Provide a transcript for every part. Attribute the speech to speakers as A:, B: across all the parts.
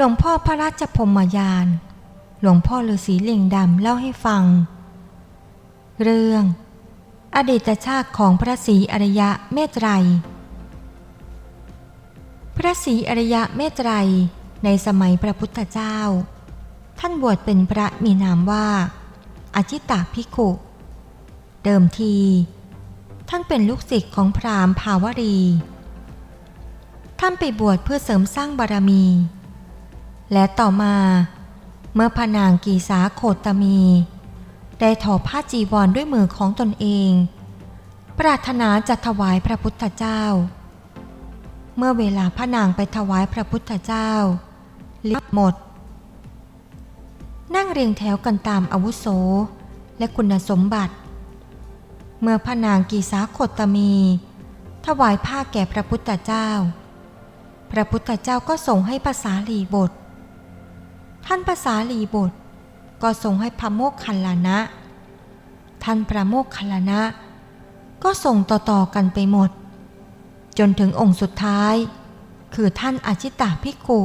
A: หลวงพ่อพระราชพรมยาน หลวงพ่อฤาษีเลิงดำเล่าให้ฟัง เรื่อง อดีตชาติของพระศรีอริยะเมตไตร พระศรีอริยะเมตไตรในสมัยพระพุทธเจ้า ท่านบวชเป็นพระมีนามว่าอจิตาภิกขุ เดิมที ท่านเป็นลูกศิษย์ของพราหมณ์ภาวรี ท่านไปบวชเพื่อเสริมสร้างบารมี และต่อมา เมื่อพนางกีสาโคตมี ได้ถอผ้าจีวรด้วยมือของตนเอง ปรารถนาจะถวายพระพุทธเจ้า เมื่อเวลาพระนางไปถวายพระพุทธเจ้าลิบหมด นั่งเรียงแถวกันตามอาวุโสและคุณสมบัติ เมื่อพระนางกีสาโคตมี ถวายผ้าแก่พระพุทธเจ้า พระพุทธเจ้าก็ส่งให้ภาษาลีบท ท่านภาษาลีบทก็ส่งให้พระโมกขันลานะ ท่านพระโมกขันลานะ ก็ส่งต่อๆกันไปหมด จนถึงองค์สุดท้าย คือท่านอาชิตาภิกุ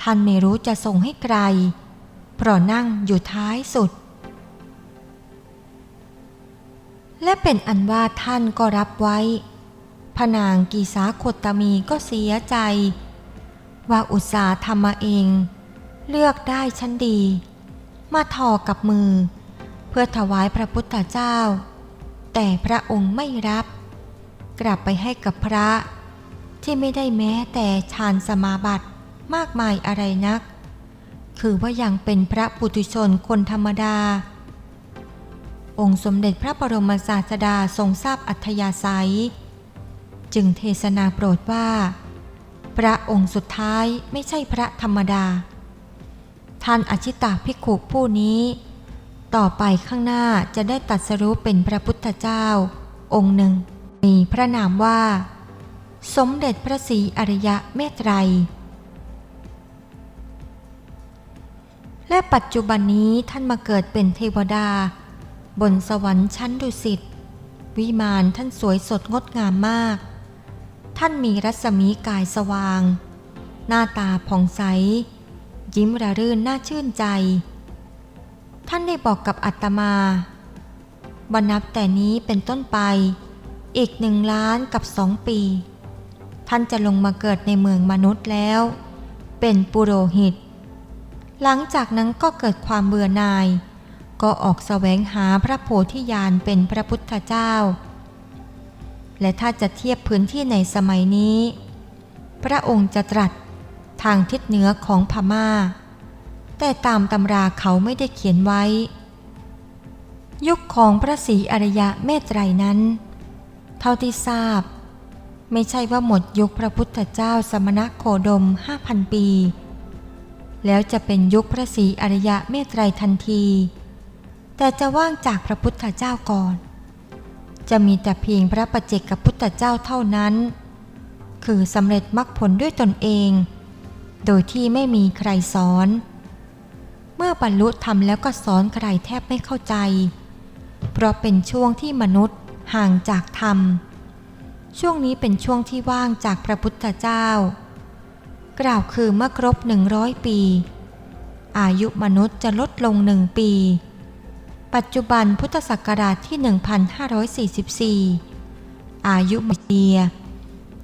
A: ท่านไม่รู้จะส่งให้ใคร เพราะนั่งอยู่ท้ายสุด และเป็นอันว่าท่านก็รับไว้พระนางกีสาโคตมีก็เสียใจ ว่าอุตสาห์ทำมาเอง เลือกได้ชั้นดี มาทอกับมือ เพื่อถวายพระพุทธเจ้า แต่พระองค์ไม่รับ กลับไปให้กับพระที่ไม่ได้แม้แต่ฌานสมาบัติมากมายอะไรนัก คือว่ายังเป็นพระปุถุชนคนธรรมดา องค์สมเด็จพระบรมศาสดาทรงทราบอัธยาศัย จึงเทศนาโปรดว่า พระองค์สุดท้ายไม่ใช่พระธรรมดา ท่านอชิตาภิกขุผู้นี้ ต่อไปข้างหน้าจะได้ตัดสรู้เป็นพระพุทธเจ้า องค์หนึ่ง มีพระนามว่า สมเด็จพระศรีอริยะเมตไตร และปัจจุบันนี้ท่านมาเกิดเป็นเทวดา บนสวรรค์ชั้นดุสิตวิมานท่านสวยสดงดงามมาก ท่านมีรัศมีกายสว่าง หน้าตาผ่องใส ยิ้มระรื่นน่าชื่นใจ ท่านได้บอกกับอาตมาวันนับแต่นี้เป็นต้นไป อีกหนึ่งล้านกับสองปี ท่านจะลงมาเกิดในเมืองมนุษย์แล้ว เป็นปุโรหิต หลังจากนั้นก็เกิดความเบื่อหน่าย ก็ออกแสวงหาพระโพธิญาณเป็นพระพุทธเจ้า และถ้าจะเทียบพื้นที่ในสมัยนี้ พระองค์จะตรัสางทิศเหนือของพมา่า แต่ตามตำราเขาไม่ได้เขียนไว้ ยุคของพระศรีอริยะเมตไตรนั้น เท่าที่ทราบ ไม่ใช่ว่าหมดยุคพระพุทธเจ้าสมณโคดม 5,000 ปี แล้วจะเป็นยุคพระศรีอริยะเมตไตรทันที แต่จะว่างจากพระพุทธเจ้าก่อน จะมีแต่เพียงพระประเจกกับพุทธเจ้าเท่านั้นคือสำเร็จมรรคผลด้วยตนเอง โดยที่ไม่มีใครสอน เมื่อบรรลุธรรมแล้วก็สอนใครแทบไม่เข้าใจ เพราะเป็นช่วงที่มนุษย์ห่างจากธรรม ช่วงนี้เป็นช่วงที่ว่างจากพระพุทธเจ้า กล่าวคือเมื่อครบหนึ่งร้อยปี อายุมนุษย์จะลดลงหนึ่งปี ปัจจุบันพุทธศักราชที่ 1544 อายุมเดีย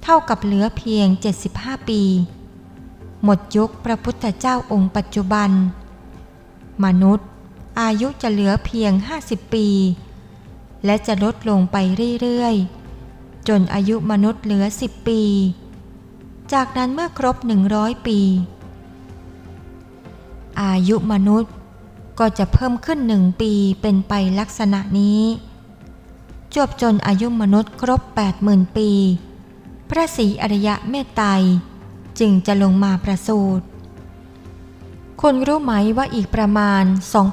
A: เท่ากับเหลือเพียง 75 ปี หมดยุคพระพุทธเจ้าองค์ปัจจุบัน มนุษย์ อายุจะเหลือเพียง 50 ปี และจะลดลงไปเรื่อยๆ จนอายุมนุษย์เหลือ 10 ปี จากนั้นเมื่อครบ 100 ปี อายุมนุษย์ก็จะเพิ่มขึ้นหนึ่งปีเป็นไปลักษณะนี้ จบจนอายุมนุษย์ครบ 80,000 ปี พระศรีอริยะเมตไตร จึงจะลงมาประสูติคุณรู้ไหมว่าอีกประมาณ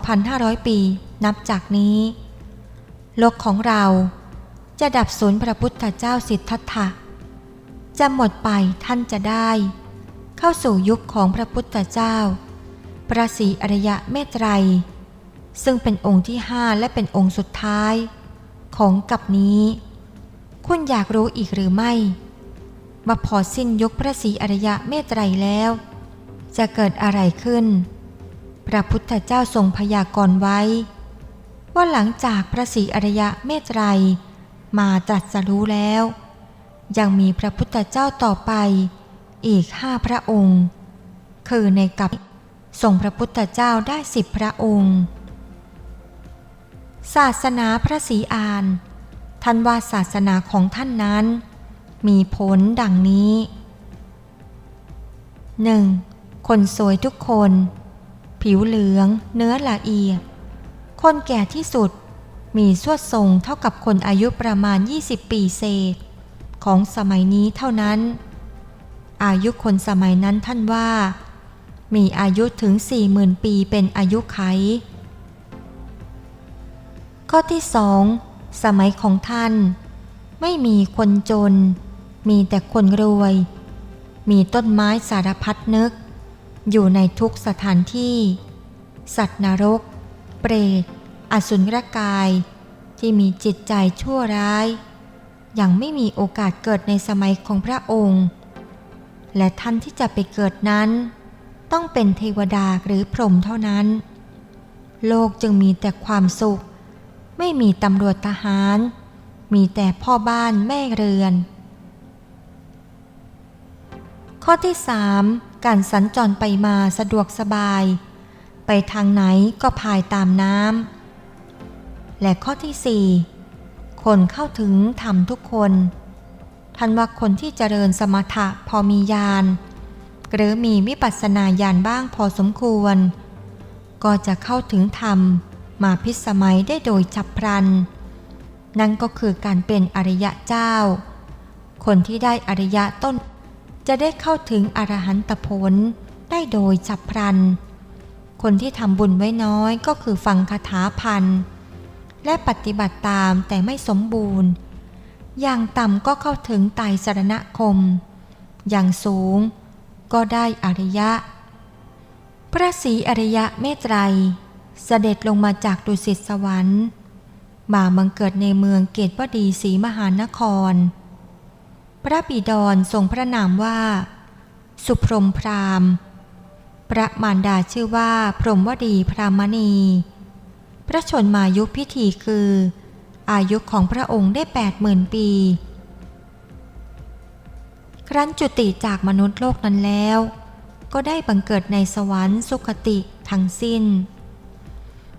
A: 2,500 ปีนับจากนี้ โลกของเราจะดับสูญพระพุทธเจ้าสิทธัตถะ จะหมดไปท่านจะได้ เข้าสู่ยุคของพระพุทธเจ้า พระศรีอริยะเมตไตร ซึ่งเป็นองค์ที่ห้าและเป็นองค์สุดท้าย ของกับนี้ คุณอยากรู้อีกหรือไม่ ว่าพอสิ้นยุคพระศรีอริยะเมตไตรแล้ว จะเกิดอะไรขึ้น พระพุทธเจ้าทรงพยากรณ์ไว้ ว่าหลังจากพระศรีอริยะเมตไตรมาตรัสรู้แล้ว ยังมีพระพุทธเจ้าต่อไปอีกห้าพระองค์ คือในกับทรงพระพุทธเจ้าได้สิบพระองค์ ศาสนาพระศรีอานท่านว่าศาสนาของท่านนั้น มีผลดังนี้ 1. คนสวยทุกคน ผิวเหลือง เนื้อละเอียด คนแก่ที่สุด มีสวดทรงเท่ากับคนอายุประมาณ 20 ปีเศษ ของสมัยนี้เท่านั้น อายุคนสมัยนั้นท่านว่า มีอายุถึง 40,000 ปีเป็นอายุไข ข้อที่สองสมัยของท่าน ไม่มีคนจน มีแต่คนรวย มีต้นไม้สารพัดนึก อยู่ในทุกสถานที่ สัตว์นรก เปรต อสุรกาย ที่มีจิตใจชั่วร้าย ยังไม่มีโอกาสเกิดในสมัยของพระองค์ และท่านที่จะไปเกิดนั้น ต้องเป็นเทวดาหรือพรหมเท่านั้น โลกจึงมีแต่ความสุข ไม่มีตำรวจทหาร มีแต่พ่อบ้านแม่เรือน ข้อที่ 3 การสัญจรไปมาสะดวกสบาย ไปทางไหนก็พายตามน้ำ และข้อที่ 4 คนเข้าถึงธรรมทุกคน ท่านว่าคนที่เจริญสมถะพอมีญาณหรือมีวิปัสสนาญาณบ้างพอสมควร ก็จะเข้าถึงธรรมมาพิสมัยได้โดยฉับพลัน นั่นก็คือการเป็นอริยะเจ้า คนที่ได้อริยะต้น จะได้เข้าถึงอรหันตผลได้โดยฉับพลัน คนที่ทำบุญไว้น้อยก็คือฟังคาถาพัน และปฏิบัติตามแต่ไม่สมบูรณ์ อย่างต่ำก็เข้าถึงไตสรณคม อย่างสูงก็ได้อริยะ พระศรีอริยะเมตไตรยเสด็จลงมาจากดุสิตสวรรค์มาบังเกิดในเมืองเกตวดีศรีมหานคร พระบิดรทรงพระนามว่า สุพรมพราหมณ์พระมารดาชื่อว่าพรหมวดีพรามณี พระชนมายุพิธีคือ อายุของพระองค์ได้แปดหมื่นปี ครั้นจุติจากมนุษย์โลกนั้นแล้ว ก็ได้บังเกิดในสวรรค์สุคติทั้งสิ้น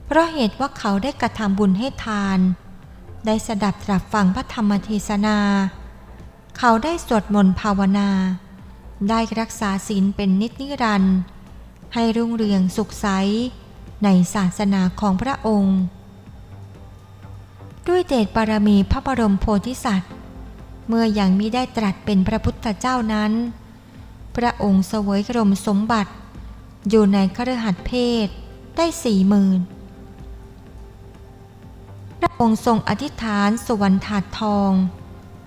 A: เพราะเหตุว่าเขาได้กระทำบุญให้ทาน ได้สดับตรับฟังพระธรรมเทศนา เขาได้สวดมนต์ภาวนา ได้รักษาศีลเป็นนิจนิรันดร์ให้รุ่งเรืองสุขใสในศาสนาของพระองค์ ด้วยเดชบารมีพระบรมโพธิสัตว์ เมื่อยังมิได้ตรัสเป็นพระพุทธเจ้านั้น พระองค์เสวยกรมสมบัติ อยู่ในคฤหัสถ์เพศได้สี่หมื่นพระองค์ทรงอธิษฐานสวรรค์ถาดทอง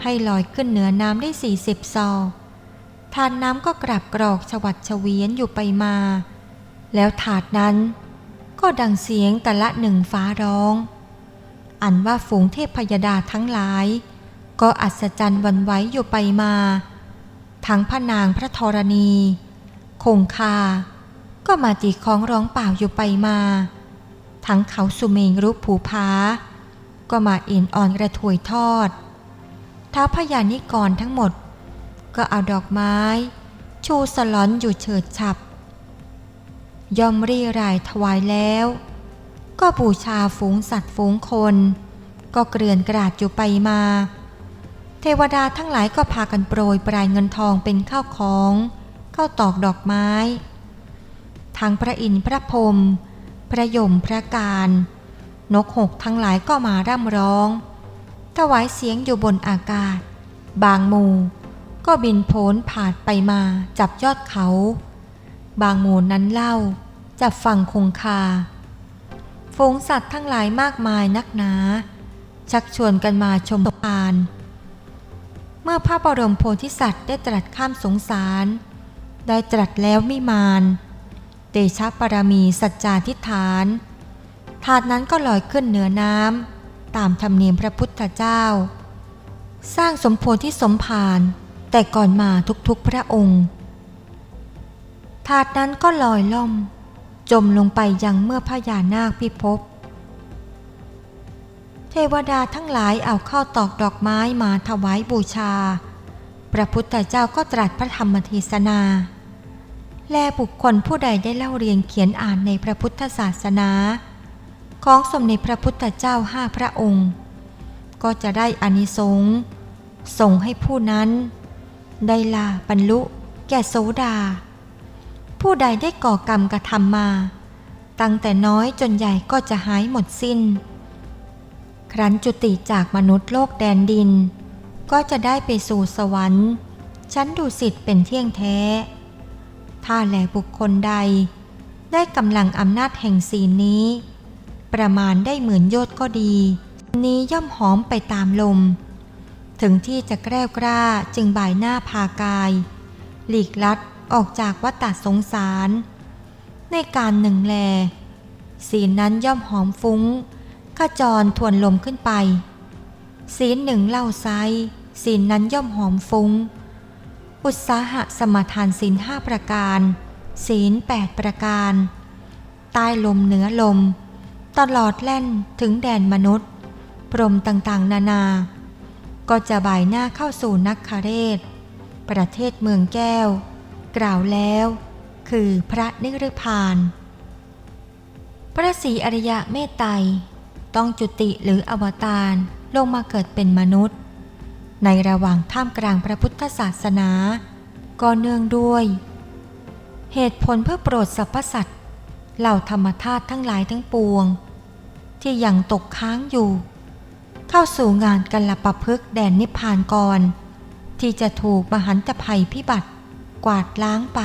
A: ให้ลอยขึ้นเหนือน้ำได้สี่สิบซอกถาดน้ำก็กลับกรอกชวัดเฉวียนอยู่ไปมา แล้วถาดนั้นก็ดังเสียงแต่ละหนึ่งฟ้าร้อง อันว่าฝูงเทพพยดาทั้งหลาย ก็อัศจรรย์วันไหวอยู่ไปมา ทั้งพระนางพระธรณี คงคา ก็มาตีของร้องเปล่าอยู่ไปมา ทั้งเขาสุเมงรูปผูผาก็มาเอ็นอ่อนกระถวยทอด ท้าพญานิกรทั้งหมด ก็เอาดอกไม้ ชูสลอนอยู่เฉิดฉับ ยอมรีรายถวายแล้ว ก็บูชาฝูงสัตว์ฝูงคน ก็เกลื่อนกราดอยู่ไปมา เทวดาทั้งหลายก็พากันโปรยปลายเงินทองเป็นข้าวของข้าวตอกดอกไม้ ทั้งพระอินทร์พระพรมพระยมพระการ นกหกทั้งหลายก็มาร่ำร้อง ถวายเสียงอยู่บนอากาศ บางหมู่ ก็บินโพ้นผ่านไปมาจับยอดเขา บางหมู่นั้นเล่าจับฝั่งคงคา ฝูงสัตว์ทั้งหลายมากมายนักหนา ชักชวนกันมาชมทาน เมื่อพระบรมโพธิสัตว์ได้ตรัสข้ามสงสาร ได้ตรัสแล้วมิมาน เตชะปรมีสัจจาทิฏฐาน ถาดนั้นก็ลอยขึ้นเหนือน้ำ ตามธรรมเนียมพระพุทธเจ้า สร้างสมโพธิสมภารแต่ก่อนมาทุกๆพระองค์ถาดนั้นก็ลอยล่มจมลงไปยังเมื่อพญานาคพิภพเทวดาทั้งหลายเอาข้าวตอกดอกไม้มาถวายบูชา พระพุทธเจ้าก็ตรัสพระธรรมเทศนา และบุคคลผู้ใดได้เล่าเรียนเขียนอ่านในพระพุทธศาสนา ของสมเด็จพระพุทธเจ้าห้าพระองค์ ก็จะได้อานิสงส์ส่งให้ผู้นั้น ได้ลาบรรลุแก่โสดา ผู้ใดได้ก่อกรรมกระทำมา ตั้งแต่น้อยจนใหญ่ก็จะหายหมดสิ้น ครั้นจุติจากมนุษย์โลกแดนดิน ก็จะได้ไปสู่สวรรค์ชั้นดุสิตเป็นเที่ยงแท้ ถ้าแหลบุคคลใด ได้กำลังอำนาจแห่งศีลนี้ ประมาณได้หมื่นโยชน์ก็ดี นี้ย่อมหอมไปตามลม ถึงที่จะแกล้วกล้าจึงบ่ายหน้าพากาย หลีกลัดออกจากวัฏสงสาร ในการหนึ่งแล ศีลนั้นย่อมหอมฟุ้งขจรทวนลมขึ้นไป ศีลหนึ่งเล่าไซศีลนั้นย่อมหอมฟุ้ง อุตสาหะสมทานศีลห้าประการ ศีลแปดประการ ใต้ลมเหนือลม ตลอดแล่นถึงแดนมนุษย์ พรหมต่างๆ นานา ก็จะบ่ายหน้าเข้าสู่นักคาเรศ ประเทศเมืองแก้ว กล่าวแล้ว คือพระนิรพาน พระศรีอริยะเมตไตรต้องจุติหรืออวตารลงมาเกิดเป็นมนุษย์ ในระหว่างท่ามกลางพระพุทธศาสนา ก็เนื่องด้วย เหตุผลเพื่อโปรดสรรพสัตว์ เหล่าธรรมธาตุทั้งหลายทั้งปวง ที่ยังตกค้างอยู่ เข้าสู่งานกัลปะพฤกษแดนนิพพานก่อน ที่จะถูกมหันตภัยพิบัติกวาดล้างไป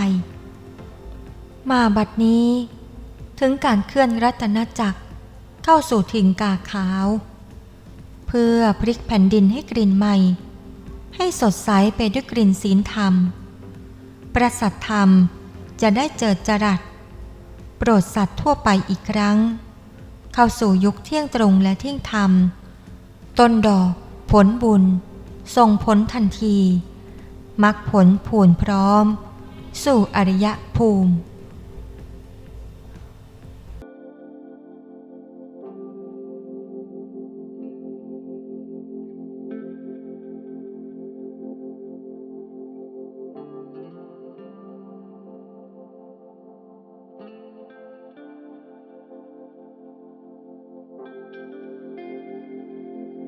A: มาบัดนี้ ถึงการเคลื่อนรัตนจักรเข้าสู่ถิ่นกาขาว เพื่อพลิกแผ่นดินให้กลิ่นใหม่ ให้สดใสไปด้วยกลิ่นศีลธรรม ประสัทธรรมจะได้เจิดจรัส โปรดสัตว์ทั่วไปอีกครั้ง เข้าสู่ยุคเที่ยงตรงและเที่ยงธรรม ต้นดอก ผลบุญ ส่งผลทันทีมักผลผูนพร้อม สู่อริยภูมิ